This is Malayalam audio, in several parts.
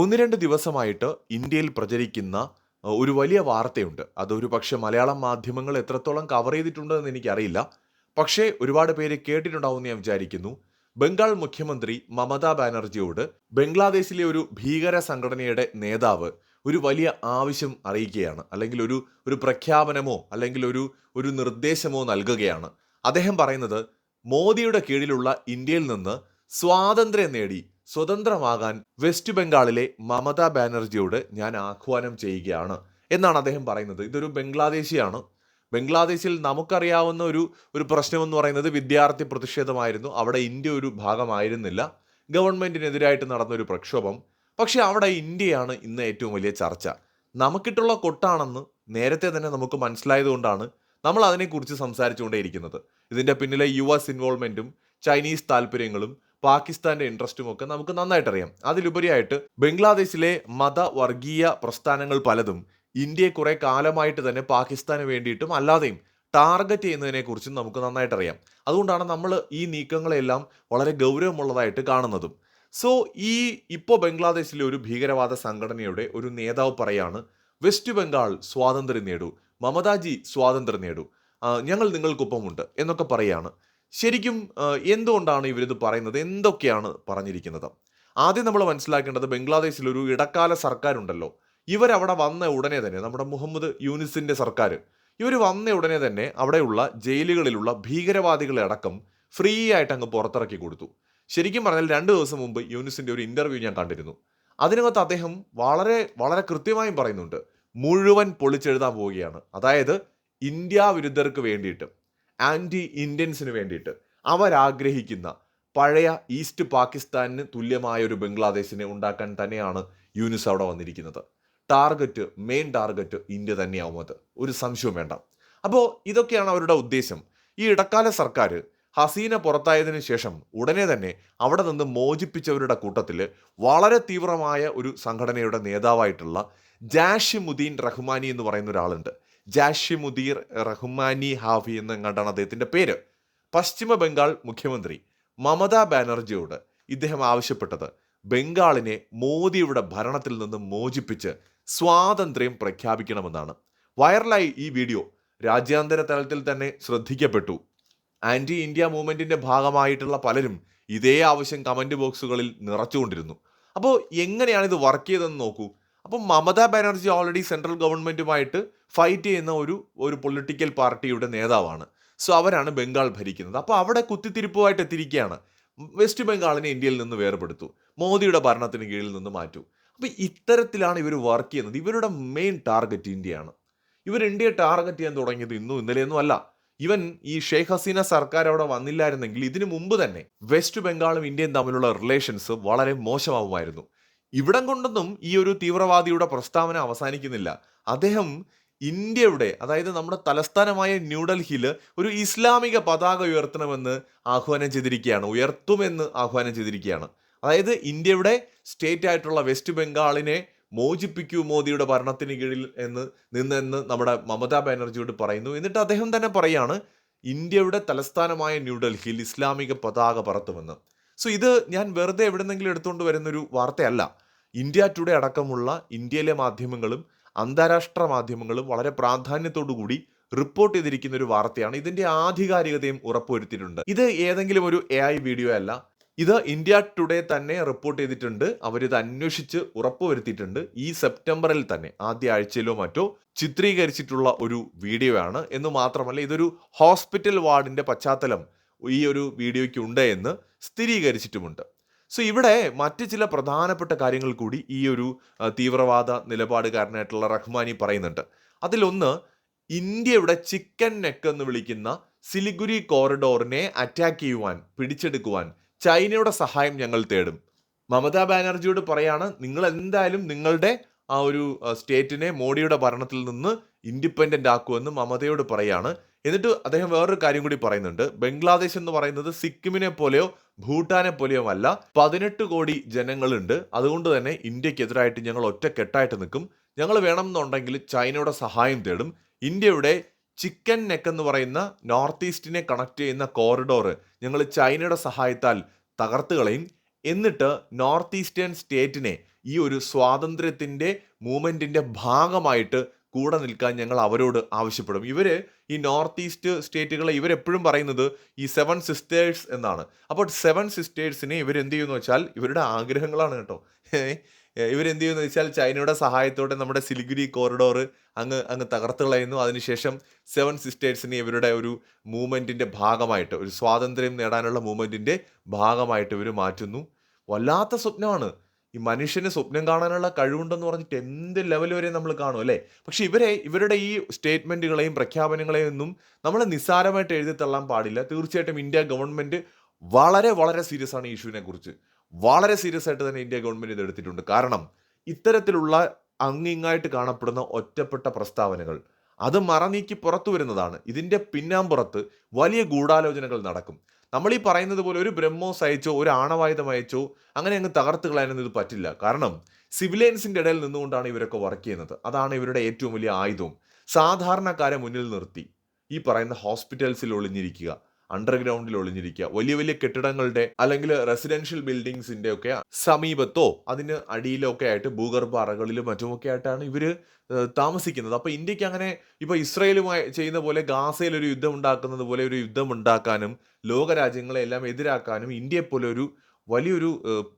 ഒന്ന് രണ്ട് ദിവസമായിട്ട് ഇന്ത്യയിൽ പ്രചരിക്കുന്ന ഒരു വലിയ വാർത്തയുണ്ട്. അതൊരു പക്ഷേ മലയാളം മാധ്യമങ്ങൾ എത്രത്തോളം കവർ ചെയ്തിട്ടുണ്ടെന്ന് എനിക്കറിയില്ല. പക്ഷേ ഒരുപാട് പേര് കേട്ടിട്ടുണ്ടാവുമെന്ന് ഞാൻ വിചാരിക്കുന്നു. ബംഗാൾ മുഖ്യമന്ത്രി മമതാ ബാനർജിയോട് ബംഗ്ലാദേശിലെ ഒരു ഭീകര സംഘടനയുടെ നേതാവ് ഒരു വലിയ ആവശ്യം അറിയിക്കുകയാണ്. അല്ലെങ്കിൽ ഒരു ഒരു പ്രഖ്യാപനമോ അല്ലെങ്കിൽ ഒരു ഒരു നിർദ്ദേശമോ നൽകുകയാണ്. അദ്ദേഹം പറയുന്നത് മോദിയുടെ കീഴിലുള്ള ഇന്ത്യയിൽ നിന്ന് സ്വാതന്ത്ര്യം നേടി സ്വതന്ത്രമാകാൻ വെസ്റ്റ് ബംഗാളിലെ മമതാ ബാനർജിയോട് ഞാൻ ആഹ്വാനം ചെയ്യുകയാണ് എന്നാണ് അദ്ദേഹം പറയുന്നത്. ഇതൊരു ബംഗ്ലാദേശിയാണ്. ബംഗ്ലാദേശിൽ നമുക്കറിയാവുന്ന ഒരു ഒരു പ്രശ്നമെന്ന് പറയുന്നത് വിദ്യാർത്ഥി പ്രതിഷേധമായിരുന്നു. അവിടെ ഇന്ത്യ ഒരു ഭാഗമായിരുന്നില്ല. ഗവൺമെന്റിനെതിരായിട്ട് നടന്നൊരു പ്രക്ഷോഭം. പക്ഷേ അവിടെ ഇന്ത്യയാണ് ഇന്ന് ഏറ്റവും വലിയ ചർച്ച. നമുക്കിട്ടുള്ള കൊട്ടാണെന്ന് നേരത്തെ തന്നെ നമുക്ക് മനസ്സിലായതുകൊണ്ടാണ് നമ്മൾ അതിനെക്കുറിച്ച് സംസാരിച്ചുകൊണ്ടേയിരിക്കുന്നത്. ഇതിന്റെ പിന്നിലെ യു എസ് ഇൻവോൾവ്മെന്റും ചൈനീസ് താല്പര്യങ്ങളും പാകിസ്ഥാന്റെ ഇൻട്രസ്റ്റും ഒക്കെ നമുക്ക് നന്നായിട്ട് അറിയാം അതിലുപരിയായിട്ട് ബംഗ്ലാദേശിലെ മതവർഗീയ പ്രസ്ഥാനങ്ങൾ പലതും ഇന്ത്യയെ കുറെ കാലമായിട്ട് തന്നെ പാകിസ്ഥാന് വേണ്ടിയിട്ടും അല്ലാതെയും ടാർഗറ്റ് ചെയ്യുന്നതിനെ കുറിച്ചും നമുക്ക് നന്നായിട്ട് അറിയാം അതുകൊണ്ടാണ് നമ്മൾ ഈ നീക്കങ്ങളെല്ലാം വളരെ ഗൗരവമുള്ളതായിട്ട് കാണുന്നതും. സോ ഈ ഇപ്പോൾ ബംഗ്ലാദേശിലെ ഒരു ഭീകരവാദ സംഘടനയുടെ ഒരു നേതാവ് പറയാണ് വെസ്റ്റ് ബംഗാൾ സ്വാതന്ത്ര്യം നേടൂ. മമതാജി സ്വാതന്ത്ര്യം നേടൂ. ഞങ്ങൾ നിങ്ങൾക്കൊപ്പമുണ്ട് എന്നൊക്കെ പറയാണ്. ശരിക്കും എന്തുകൊണ്ടാണ് ഇവരിത് പറയുന്നത്? എന്തൊക്കെയാണ് പറഞ്ഞിരിക്കുന്നത്? ആദ്യം നമ്മൾ മനസ്സിലാക്കേണ്ടത് ബംഗ്ലാദേശിൽ ഒരു ഇടക്കാല സർക്കാരുണ്ടല്ലോ. ഇവരവിടെ വന്ന ഉടനെ തന്നെ നമ്മുടെ മുഹമ്മദ് യൂനിസിന്റെ സർക്കാർ ഇവർ വന്ന ഉടനെ തന്നെ അവിടെയുള്ള ജയിലുകളിലുള്ള ഭീകരവാദികളെ അടക്കം ഫ്രീ ആയിട്ട് അങ്ങ് പുറത്തിറക്കി കൊടുത്തു. ശരിക്കും പറഞ്ഞാൽ രണ്ട് ദിവസം മുമ്പ് യൂനിസിന്റെ ഒരു ഇന്റർവ്യൂ ഞാൻ കണ്ടിരുന്നു. അതിനകത്ത് അദ്ദേഹം വളരെ വളരെ കൃത്യമായും പറയുന്നുണ്ട്. മുഴുവൻ പൊളിച്ചെഴുതാൻ പോവുകയാണ്. അതായത് ഇന്ത്യ വിരുദ്ധർക്ക് വേണ്ടിയിട്ട് ആന്റി ഇന്ത്യൻസിന് വേണ്ടിയിട്ട് അവരാഗ്രഹിക്കുന്ന പഴയ ഈസ്റ്റ് പാകിസ്ഥാനിന് തുല്യമായ ഒരു ബംഗ്ലാദേശിനെ ഉണ്ടാക്കാൻ തന്നെയാണ് യൂനിസ് അവിടെ വന്നിരിക്കുന്നത്. ടാർഗറ്റ് മെയിൻ ടാർഗറ്റ് ഇന്ത്യ തന്നെയാവും അത്. ഒരു സംശയവും വേണ്ട. അപ്പോൾ ഇതൊക്കെയാണ് അവരുടെ ഉദ്ദേശം. ഈ ഇടക്കാല സർക്കാർ ഹസീന പുറത്തായതിനു ശേഷം ഉടനെ തന്നെ അവിടെ നിന്ന് മോചിപ്പിച്ചവരുടെ കൂട്ടത്തിൽ വളരെ തീവ്രമായ ഒരു സംഘടനയുടെ നേതാവായിട്ടുള്ള ജാഷിമുദ്ദീൻ റഹ്മാനി എന്ന് പറയുന്ന ഒരാളുണ്ട്. ജാഷിമുദ്ദീൻ റഹ്മാനി ഹാഫി എന്നെങ്ങാണ്ടാണ് അദ്ദേഹത്തിന്റെ പേര്. പശ്ചിമ ബംഗാൾ മുഖ്യമന്ത്രി മമതാ ബാനർജിയോട് ഇദ്ദേഹം ആവശ്യപ്പെട്ടത് ബംഗാളിനെ മോദിയുടെ ഭരണത്തിൽ നിന്ന് മോചിപ്പിച്ച് സ്വാതന്ത്ര്യം പ്രഖ്യാപിക്കണമെന്നാണ്. വൈറലായി ഈ വീഡിയോ രാജ്യാന്തര തലത്തിൽ തന്നെ ശ്രദ്ധിക്കപ്പെട്ടു. ആന്റി ഇന്ത്യ മൂവ്മെന്റിന്റെ ഭാഗമായിട്ടുള്ള പലരും ഇതേ ആവശ്യം കമന്റ് ബോക്സുകളിൽ നിറച്ചുകൊണ്ടിരുന്നു. അപ്പോൾ എങ്ങനെയാണ് ഇത് വർക്ക് ചെയ്തതെന്ന് നോക്കൂ. അപ്പോൾ മമതാ ബാനർജി ഓൾറെഡി സെൻട്രൽ ഗവൺമെന്റുമായിട്ട് ഫൈറ്റ് ചെയ്യുന്ന ഒരു ഒരു പൊളിറ്റിക്കൽ പാർട്ടിയുടെ നേതാവാണ്. സോ അവരാണ് ബംഗാൾ ഭരിക്കുന്നത്. അപ്പോൾ അവിടെ കുത്തിത്തിരിപ്പുമായിട്ട് എത്തിയിരിക്കുകയാണ്. വെസ്റ്റ് ബംഗാളിനെ ഇന്ത്യയിൽ നിന്ന് വേർപെടുത്തു മോദിയുടെ ഭരണത്തിന് കീഴിൽ നിന്ന് മാറ്റൂ. അപ്പോൾ ഇത്തരത്തിലാണ് ഇവർ വർക്ക് ചെയ്യുന്നത്. ഇവരുടെ മെയിൻ ടാർഗറ്റ് ഇന്ത്യയാണ്. ഇവർ ഇന്ത്യയെ ടാർഗറ്റ് ചെയ്യാൻ തുടങ്ങിയത് ഇന്നും ഇന്നലെയൊന്നും അല്ല. ഇവൻ ഈ ഷെയ്ഖ് ഹസീന സർക്കാർ അവിടെ വന്നില്ലായിരുന്നെങ്കിൽ ഇതിനു മുമ്പ് തന്നെ വെസ്റ്റ് ബംഗാളും ഇന്ത്യയും തമ്മിലുള്ള റിലേഷൻസ് വളരെ മോശമാവുമായിരുന്നു. ഇവിടം കൊണ്ടൊന്നും ഈ ഒരു തീവ്രവാദിയുടെ പ്രസ്താവന അവസാനിക്കുന്നില്ല. അദ്ദേഹം ഇന്ത്യയുടെ അതായത് നമ്മുടെ തലസ്ഥാനമായ ന്യൂഡൽഹിയിൽ ഒരു ഇസ്ലാമിക പതാക ഉയർത്തണമെന്ന് ആഹ്വാനം ചെയ്തിരിക്കുകയാണ്. ഉയർത്തുമെന്ന് ആഹ്വാനം ചെയ്തിരിക്കുകയാണ്. അതായത് ഇന്ത്യയുടെ സ്റ്റേറ്റ് ആയിട്ടുള്ള വെസ്റ്റ് ബംഗാളിനെ മോചിപ്പിക്കൂ മോദിയുടെ ഭരണത്തിന് കീഴിൽ എന്ന് നിന്നെന്ന് നമ്മുടെ മമതാ ബാനർജിയോട് പറയുന്നു. എന്നിട്ട് അദ്ദേഹം തന്നെ പറയാണ് ഇന്ത്യയുടെ തലസ്ഥാനമായ ന്യൂഡൽഹിയിൽ ഇസ്ലാമിക പതാക പറത്തുമെന്ന്. സോ ഇത് ഞാൻ വെറുതെ എവിടെന്നെങ്കിലും എടുത്തുകൊണ്ട് വരുന്നൊരു വാർത്തയല്ല. ഇന്ത്യ ടുഡേ അടക്കമുള്ള ഇന്ത്യയിലെ മാധ്യമങ്ങളും അന്താരാഷ്ട്ര മാധ്യമങ്ങളും വളരെ പ്രാധാന്യത്തോടുകൂടി റിപ്പോർട്ട് ചെയ്തിരിക്കുന്ന ഒരു വാർത്തയാണ്. ഇതിന്റെ ആധികാരികതയും ഉറപ്പുവരുത്തിയിട്ടുണ്ട്. ഇത് ഏതെങ്കിലും ഒരു എഐ വീഡിയോ അല്ല. ഇത് ഇന്ത്യ ടുഡേ തന്നെ റിപ്പോർട്ട് ചെയ്തിട്ടുണ്ട്. അവരിത് അന്വേഷിച്ച് ഉറപ്പുവരുത്തിയിട്ടുണ്ട്. ഈ സെപ്റ്റംബറിൽ തന്നെ ആദ്യ ആഴ്ചയിലോ മറ്റോ ചിത്രീകരിച്ചിട്ടുള്ള ഒരു വീഡിയോ ആണ്. എന്ന് മാത്രമല്ല ഇതൊരു ഹോസ്പിറ്റൽ വാർഡിന്റെ പശ്ചാത്തലം ഈ ഒരു വീഡിയോയ്ക്ക് ഉണ്ട് എന്ന് സ്ഥിരീകരിച്ചിട്ടുമുണ്ട്. സോ ഇവിടെ മറ്റ് ചില പ്രധാനപ്പെട്ട കാര്യങ്ങൾ കൂടി ഈ ഒരു തീവ്രവാദ നിലപാടുകാരനായിട്ടുള്ള റഹ്മാനി പറയുന്നുണ്ട്. അതിലൊന്ന് ഇന്ത്യയുടെ ചിക്കൻ നെക്ക് എന്ന് വിളിക്കുന്ന സിലിഗുരി കോറിഡോറിനെ അറ്റാക്ക് ചെയ്യുവാൻ പിടിച്ചെടുക്കുവാൻ ചൈനയുടെ സഹായം ഞങ്ങൾ തേടും. മമതാ ബാനർജിയോട് പറയാണ് നിങ്ങൾ എന്തായാലും നിങ്ങളുടെ ആ ഒരു സ്റ്റേറ്റിനെ മോഡിയുടെ ഭരണത്തിൽ നിന്ന് ഇൻഡിപെൻഡന്റ് ആക്കുമെന്ന് മമതയോട് പറയാണ്. എന്നിട്ട് അദ്ദേഹം വേറൊരു കാര്യം കൂടി പറയുന്നുണ്ട്. ബംഗ്ലാദേശ് എന്ന് പറയുന്നത് സിക്കിമിനെ പോലെയോ ഭൂട്ടാനെ പോലെയോ അല്ല. 18 കോടി ജനങ്ങളുണ്ട്. അതുകൊണ്ട് തന്നെ ഇന്ത്യക്കെതിരായിട്ട് ഞങ്ങൾ ഒറ്റക്കെട്ടായിട്ട് നിൽക്കും. ഞങ്ങൾ വേണമെന്നുണ്ടെങ്കിൽ ചൈനയുടെ സഹായം തേടും. ഇന്ത്യയുടെ ചിക്കൻ നെക്ക് എന്ന് പറയുന്ന നോർത്ത് ഈസ്റ്റിനെ കണക്ട് ചെയ്യുന്ന കോറിഡോർ ഞങ്ങൾ ചൈനയുടെ സഹായത്താൽ തകർത്ത് കളയും. എന്നിട്ട് നോർത്ത് ഈസ്റ്റേൺ സ്റ്റേറ്റിനെ ഈ ഒരു സ്വാതന്ത്ര്യത്തിന്റെ മൂവ്മെന്റിന്റെ ഭാഗമായിട്ട് കൂടെ നിൽക്കാൻ ഞങ്ങൾ അവരോട് ആവശ്യപ്പെടും ഇവർ ഈ നോർത്ത് ഈസ്റ്റ് സ്റ്റേറ്റുകളെ ഇവരെപ്പോഴും പറയുന്നത് ഈ സെവൻ സിസ്റ്റേഴ്സ് എന്നാണ്. അപ്പോൾ സെവൻ സിസ്റ്റേഴ്സിനെ ഇവരെന്ത് ചെയ്യുമെന്ന് വെച്ചാൽ ഇവരുടെ ആഗ്രഹങ്ങളാണ് കേട്ടോ. ഇവരെന്ത് ചെയ്യുമെന്ന് വെച്ചാൽ ചൈനയുടെ സഹായത്തോടെ നമ്മുടെ സിലിഗുരി കോറിഡോർ അങ്ങ് അങ്ങ് തകർത്ത് കളയുന്നു. അതിനുശേഷം സെവൻ സിസ്റ്റേഴ്സിനെ ഇവരുടെ ഒരു മൂവ്മെന്റിന്റെ ഭാഗമായിട്ട് ഒരു സ്വാതന്ത്ര്യം നേടാനുള്ള മൂവ്മെന്റിന്റെ ഭാഗമായിട്ട് ഇവർ മാറ്റുന്നു. വല്ലാത്ത സ്വപ്നമാണ്. ഈ മനുഷ്യന് സ്വപ്നം കാണാനുള്ള കഴിവുണ്ടെന്ന് പറഞ്ഞിട്ട് എന്ത് ലെവൽ വരെ നമ്മൾ കാണും അല്ലേ? പക്ഷെ ഇവരെ ഇവരുടെ ഈ സ്റ്റേറ്റ്മെന്റുകളെയും പ്രഖ്യാപനങ്ങളെയും ഒന്നും നമ്മൾ നിസ്സാരമായിട്ട് എഴുതി തള്ളാൻ പാടില്ല. തീർച്ചയായിട്ടും ഇന്ത്യ ഗവൺമെന്റ് വളരെ വളരെ സീരിയസ് ആണ് ഈ ഇഷ്യൂവിനെ കുറിച്ച്. വളരെ സീരിയസ് ആയിട്ട് തന്നെ ഇന്ത്യ ഗവൺമെന്റ് ഇത് എടുത്തിട്ടുണ്ട്. കാരണം ഇത്തരത്തിലുള്ള അങ്ങിങ്ങായിട്ട് കാണപ്പെടുന്ന ഒറ്റപ്പെട്ട പ്രസ്താവനകൾ അത് മറനീക്കി പുറത്തു വരുന്നതാണ്. ഇതിന്റെ പിന്നാമ്പുറത്ത് വലിയ ഗൂഢാലോചനകൾ നടക്കും. നമ്മൾ ഈ പറയുന്നത് പോലെ ഒരു ബ്രഹ്മോസ് അയച്ചോ ഒരു ആണവായുധം അയച്ചോ അങ്ങനെ അങ്ങ് തകർത്ത് കളയാനൊന്നും ഇത് പറ്റില്ല. കാരണം സിവിലിയൻസിന്റെ ഇടയിൽ നിന്നുകൊണ്ടാണ് ഇവരൊക്കെ വർക്ക് ചെയ്യുന്നത്. അതാണ് ഇവരുടെ ഏറ്റവും വലിയ ആയുധവും സാധാരണക്കാരെ മുന്നിൽ നിർത്തി. ഈ പറയുന്ന ഹോസ്പിറ്റൽസിൽ ഒളിഞ്ഞിരിക്കുക. അണ്ടർഗ്രൗണ്ടിൽ ഒളിഞ്ഞിരിക്കുക. വലിയ വലിയ കെട്ടിടങ്ങളുടെ അല്ലെങ്കിൽ റെസിഡൻഷ്യൽ ബിൽഡിങ്സിന്റെ ഒക്കെ സമീപത്തോ അതിന് അടിയിലോ ഒക്കെ ആയിട്ട് ഭൂഗർഭ അറകളിലും മറ്റുമൊക്കെ ആയിട്ടാണ് ഇവർ താമസിക്കുന്നത്. അപ്പോൾ ഇന്ത്യയ്ക്ക് അങ്ങനെ ഇപ്പൊ ഇസ്രയേലുമായി ചെയ്യുന്ന പോലെ ഗാസയിൽ ഒരു യുദ്ധം ഉണ്ടാക്കുന്നത് പോലെ ഒരു യുദ്ധം ഉണ്ടാക്കാനും ലോകരാജ്യങ്ങളെ എല്ലാം എതിരാക്കാനും ഇന്ത്യയെ പോലെ ഒരു വലിയൊരു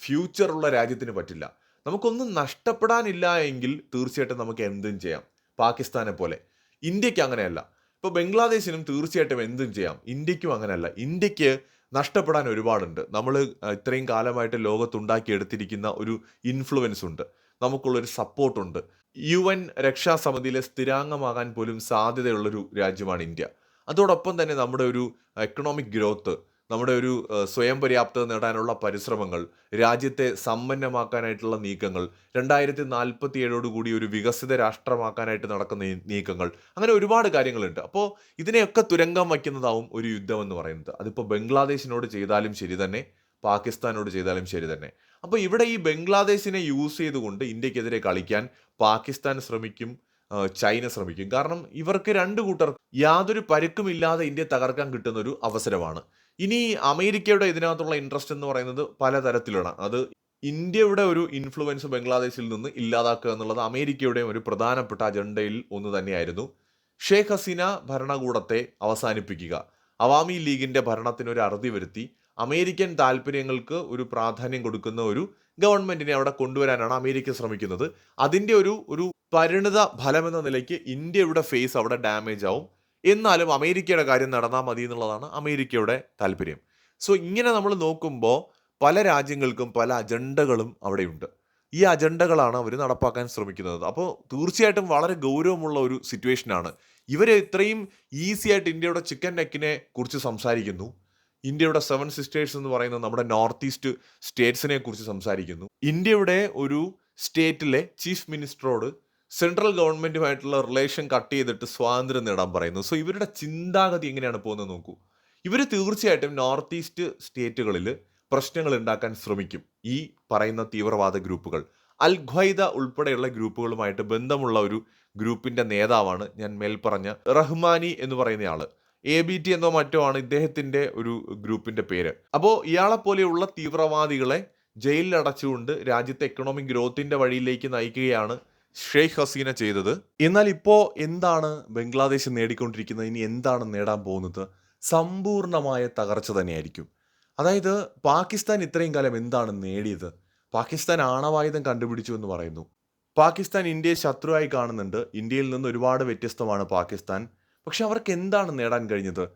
ഫ്യൂച്ചറുള്ള രാജ്യത്തിന് പറ്റില്ല. നമുക്കൊന്നും നഷ്ടപ്പെടാനില്ല എങ്കിൽ തീർച്ചയായിട്ടും നമുക്ക് എന്തും ചെയ്യാം. പാകിസ്ഥാനെ പോലെ. ഇന്ത്യയ്ക്ക് അങ്ങനെയല്ല. ഇപ്പോൾ ബംഗ്ലാദേശിനും തീർച്ചയായിട്ടും എന്തും ചെയ്യാം. ഇന്ത്യക്കും അങ്ങനെയല്ല. ഇന്ത്യയ്ക്ക് നഷ്ടപ്പെടാൻ ഒരുപാടുണ്ട്. നമ്മൾ ഇത്രയും കാലമായിട്ട് ലോകത്തുണ്ടാക്കിയെടുത്തിരിക്കുന്ന ഒരു ഇൻഫ്ലുവൻസ് ഉണ്ട്. നമുക്കുള്ളൊരു സപ്പോർട്ടുണ്ട് യു എൻ രക്ഷാസമിതിയിലെ സ്ഥിരാംഗമാകാൻ പോലും സാധ്യതയുള്ളൊരു രാജ്യമാണ് ഇന്ത്യ. അതോടൊപ്പം തന്നെ നമ്മുടെ ഒരു എക്കണോമിക് ഗ്രോത്ത് നമ്മുടെ ഒരു സ്വയം പര്യാപ്തത നേടാനുള്ള പരിശ്രമങ്ങൾ രാജ്യത്തെ സമ്പന്നമാക്കാനായിട്ടുള്ള നീക്കങ്ങൾ രണ്ടായിരത്തി നാൽപ്പത്തി ഏഴോടുകൂടി ഒരു വികസിത രാഷ്ട്രമാക്കാനായിട്ട് നടക്കുന്ന നീക്കങ്ങൾ അങ്ങനെ ഒരുപാട് കാര്യങ്ങളുണ്ട്. അപ്പോൾ ഇതിനെയൊക്കെ തുരങ്കം വയ്ക്കുന്നതാവും ഒരു യുദ്ധം എന്ന് പറയുന്നത്. അതിപ്പോൾ ബംഗ്ലാദേശിനോട് ചെയ്താലും ശരി തന്നെ പാകിസ്ഥാനോട് ചെയ്താലും ശരി തന്നെ. അപ്പോൾ ഇവിടെ ഈ ബംഗ്ലാദേശിനെ യൂസ് ചെയ്തുകൊണ്ട് ഇന്ത്യക്കെതിരെ കളിക്കാൻ പാകിസ്ഥാൻ ശ്രമിക്കും ചൈന ശ്രമിക്കും. കാരണം ഇവർക്ക് രണ്ട് കൂട്ടർ യാതൊരു പരുക്കുമില്ലാതെ ഇന്ത്യ തകർക്കാൻ കിട്ടുന്ന ഒരു അവസരമാണ്. ഇനി അമേരിക്കയുടെ ഇതിനകത്തുള്ള ഇൻട്രസ്റ്റ് എന്ന് പറയുന്നത് പലതരത്തിലാണ്. അത് ഇന്ത്യയുടെ ഒരു ഇൻഫ്ലുവൻസ് ബംഗ്ലാദേശിൽ നിന്ന് ഇല്ലാതാക്കുക എന്നുള്ളത് അമേരിക്കയുടെയും ഒരു പ്രധാനപ്പെട്ട അജണ്ടയിൽ ഒന്ന് തന്നെയായിരുന്നു. ഷേഖ് ഹസീന ഭരണകൂടത്തെ അവസാനിപ്പിക്കുക. അവാമി ലീഗിന്റെ ഭരണത്തിന് ഒരു അറുതി വരുത്തി. അമേരിക്കൻ താല്പര്യങ്ങൾക്ക് ഒരു പ്രാധാന്യം കൊടുക്കുന്ന ഒരു ഗവൺമെന്റിനെ അവിടെ കൊണ്ടുവരാനാണ് അമേരിക്ക ശ്രമിക്കുന്നത്. അതിന്റെ ഒരു ഒരു പരിണിത ഫലമെന്ന നിലയ്ക്ക് ഇന്ത്യയുടെ ഫേസ് അവിടെ ഡാമേജ് ആവും. എന്നാലും അമേരിക്കയുടെ കാര്യം നടന്നാൽ മതി എന്നുള്ളതാണ് അമേരിക്കയുടെ താല്പര്യം. സോ ഇങ്ങനെ നമ്മൾ നോക്കുമ്പോൾ പല രാജ്യങ്ങൾക്കും പല അജണ്ടകളും അവിടെയുണ്ട്. ഈ അജണ്ടകളാണ് അവർ നടപ്പാക്കാൻ ശ്രമിക്കുന്നത്. അപ്പോൾ തീർച്ചയായിട്ടും വളരെ ഗൗരവമുള്ള ഒരു സിറ്റുവേഷനാണ് ഇവർ ഇത്രയും ഈസി ആയിട്ട് ഇന്ത്യയുടെ ചിക്കൻ നെക്കിനെ കുറിച്ച് സംസാരിക്കുന്നു. ഇന്ത്യയുടെ സെവൻ സിസ്റ്റേഴ്സ് എന്ന് പറയുന്ന നമ്മുടെ നോർത്ത് ഈസ്റ്റ് സ്റ്റേറ്റ്സിനെ കുറിച്ച് സംസാരിക്കുന്നു. ഇന്ത്യയുടെ ഒരു സ്റ്റേറ്റിലെ ചീഫ് മിനിസ്റ്ററോട് സെൻട്രൽ ഗവൺമെന്റുമായിട്ടുള്ള റിലേഷൻ കട്ട് ചെയ്തിട്ട് സ്വാതന്ത്ര്യം നേടാൻ പറയുന്നു. സോ ഇവരുടെ ചിന്താഗതി എങ്ങനെയാണ് പോകുന്നത് നോക്കൂ. ഇവർ തീർച്ചയായിട്ടും നോർത്ത് ഈസ്റ്റ് സ്റ്റേറ്റുകളിൽ പ്രശ്നങ്ങൾ ഉണ്ടാക്കാൻ ശ്രമിക്കും. ഈ പറയുന്ന തീവ്രവാദ ഗ്രൂപ്പുകൾ. അൽ ഖ്വൈദ ഉൾപ്പെടെയുള്ള ഗ്രൂപ്പുകളുമായിട്ട് ബന്ധമുള്ള ഒരു ഗ്രൂപ്പിന്റെ നേതാവാണ് ഞാൻ മേൽപ്പറഞ്ഞ റഹ്മാനി എന്ന് പറയുന്നയാൾ എ ബി ടി എന്നോ മറ്റോ ആണ് ഇദ്ദേഹത്തിന്റെ ഒരു ഗ്രൂപ്പിന്റെ പേര്. അപ്പോൾ ഇയാളെ പോലെയുള്ള തീവ്രവാദികളെ ജയിലിൽ അടച്ചുകൊണ്ട് രാജ്യത്തെ എക്കണോമിക് ഗ്രോത്തിന്റെ വഴിയിലേക്ക് നയിക്കുകയാണ് ഷെയ്ഖ് ഹസീന ചെയ്തത്. എന്നാൽ ഇപ്പോൾ എന്താണ് ബംഗ്ലാദേശ് നേടിക്കൊണ്ടിരിക്കുന്നത്? ഇനി എന്താണ് നേടാൻ പോകുന്നത്? സമ്പൂർണമായ തകർച്ച തന്നെയായിരിക്കും. അതായത് പാകിസ്ഥാൻ ഇത്രയും കാലം എന്താണ് നേടിയത്? പാകിസ്ഥാൻ ആണവായുധം കണ്ടുപിടിച്ചു എന്ന് പറയുന്നു. പാകിസ്ഥാൻ ഇന്ത്യയെ ശത്രുവായി കാണുന്നുണ്ട്. ഇന്ത്യയിൽ നിന്ന് ഒരുപാട് വ്യത്യസ്തമാണ് പാകിസ്ഥാൻ. പക്ഷെ അവർക്ക് എന്താണ് നേടാൻ കഴിഞ്ഞത്?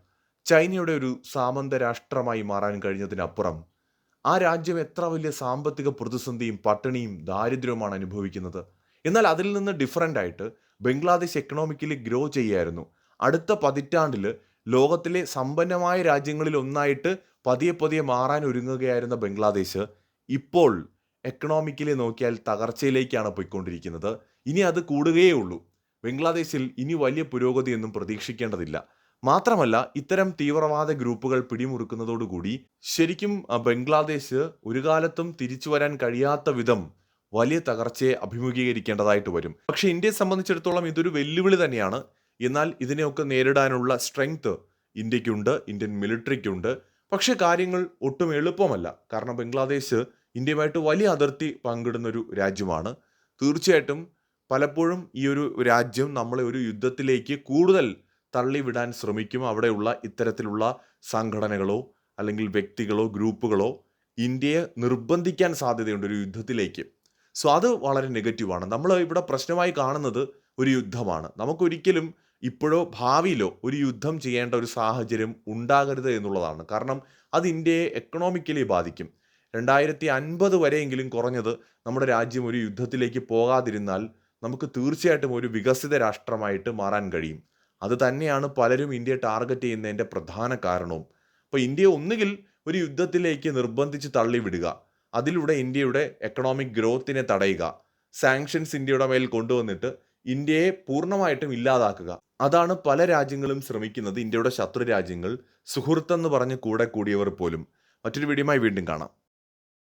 ചൈനയുടെ ഒരു സാമന്ത രാഷ്ട്രമായി മാറാൻ കഴിഞ്ഞതിനപ്പുറം ആ രാജ്യം എത്ര വലിയ സാമ്പത്തിക പ്രതിസന്ധിയും പട്ടിണിയും ദാരിദ്ര്യവുമാണ് അനുഭവിക്കുന്നത്? എന്നാൽ അതിൽ നിന്ന് ഡിഫറന്റ് ആയിട്ട് ബംഗ്ലാദേശ് എക്കണോമിക്കലി ഗ്രോ ചെയ്യായിരുന്നു. അടുത്ത പതിറ്റാണ്ടിൽ ലോകത്തിലെ സമ്പന്നമായ രാജ്യങ്ങളിൽ ഒന്നായിട്ട് പതിയെ പതിയെ മാറാൻ ഒരുങ്ങുകയായിരുന്ന ബംഗ്ലാദേശ് ഇപ്പോൾ എക്കണോമിക്കലി നോക്കിയാൽ തകർച്ചയിലേക്കാണ് പോയിക്കൊണ്ടിരിക്കുന്നത്. ഇനി അത് കൂടുകയേ ഉള്ളൂ. ബംഗ്ലാദേശിൽ ഇനി വലിയ പുരോഗതിയൊന്നും പ്രതീക്ഷിക്കേണ്ടതില്ല. മാത്രമല്ല ഇത്തരം തീവ്രവാദ ഗ്രൂപ്പുകൾ പിടിമുറുക്കുന്നതോടുകൂടി ശരിക്കും ബംഗ്ലാദേശ് ഒരു കാലത്തും തിരിച്ചു വരാൻ കഴിയാത്ത വിധം വലിയ തകർച്ചയെ അഭിമുഖീകരിക്കേണ്ടതായിട്ട് വരും. പക്ഷെ ഇന്ത്യയെ സംബന്ധിച്ചിടത്തോളം ഇതൊരു വെല്ലുവിളി തന്നെയാണ്. എന്നാൽ ഇതിനെയൊക്കെ നേരിടാനുള്ള സ്ട്രെങ്ത് ഇന്ത്യക്കുണ്ട് ഇന്ത്യൻ മിലിറ്ററിക്കുണ്ട് പക്ഷേ കാര്യങ്ങൾ ഒട്ടും എളുപ്പമല്ല. കാരണം ബംഗ്ലാദേശ് ഇന്ത്യയുമായിട്ട് വലിയ അതിർത്തി പങ്കിടുന്ന ഒരു രാജ്യമാണ്. തീർച്ചയായിട്ടും പലപ്പോഴും ഈ ഒരു രാജ്യം നമ്മളെ ഒരു യുദ്ധത്തിലേക്ക് കൂടുതൽ തള്ളിവിടാൻ ശ്രമിക്കും. അവിടെയുള്ള ഇത്തരത്തിലുള്ള സംഘടനകളോ അല്ലെങ്കിൽ വ്യക്തികളോ ഗ്രൂപ്പുകളോ ഇന്ത്യയെ നിർബന്ധിക്കാൻ സാധ്യതയുണ്ട് ഒരു യുദ്ധത്തിലേക്ക്. സോ അത് വളരെ നെഗറ്റീവാണ് നമ്മൾ ഇവിടെ പ്രശ്നമായി കാണുന്നത് ഒരു യുദ്ധമാണ്. നമുക്കൊരിക്കലും ഇപ്പോഴോ ഭാവിയിലോ ഒരു യുദ്ധം ചെയ്യേണ്ട ഒരു സാഹചര്യം ഉണ്ടാകരുത് എന്നുള്ളതാണ്. കാരണം അത് ഇന്ത്യയെ എക്കണോമിക്കലി ബാധിക്കും. രണ്ടായിരത്തി അൻപത് വരെയെങ്കിലും കുറഞ്ഞത് നമ്മുടെ രാജ്യം ഒരു യുദ്ധത്തിലേക്ക് പോകാതിരുന്നാൽ നമുക്ക് തീർച്ചയായിട്ടും ഒരു വികസിത രാഷ്ട്രമായിട്ട് മാറാൻ കഴിയും. അത് തന്നെയാണ് പലരും ഇന്ത്യയെ ടാർഗറ്റ് ചെയ്യുന്നതിന്റെ പ്രധാന കാരണവും. അപ്പോൾ ഇന്ത്യയെ ഒന്നുകിൽ ഒരു യുദ്ധത്തിലേക്ക് നിർബന്ധിച്ച് തള്ളിവിടുക. അതിലൂടെ ഇന്ത്യയുടെ എക്കണോമിക് ഗ്രോത്തിനെ തടയുക. സാങ്ഷൻസ് ഇന്ത്യയുടെ മേൽ കൊണ്ടുവന്നിട്ട് ഇന്ത്യയെ പൂർണമായിട്ടും ഇല്ലാതാക്കുക. അതാണ് പല രാജ്യങ്ങളും ശ്രമിക്കുന്നത്. ഇന്ത്യയുടെ ശത്രു രാജ്യങ്ങൾ സുഹൃത്തെന്ന് പറഞ്ഞ് കൂടെ കൂടിയവർ പോലും. മറ്റൊരു വീഡിയോയുമായി വീണ്ടും കാണാം.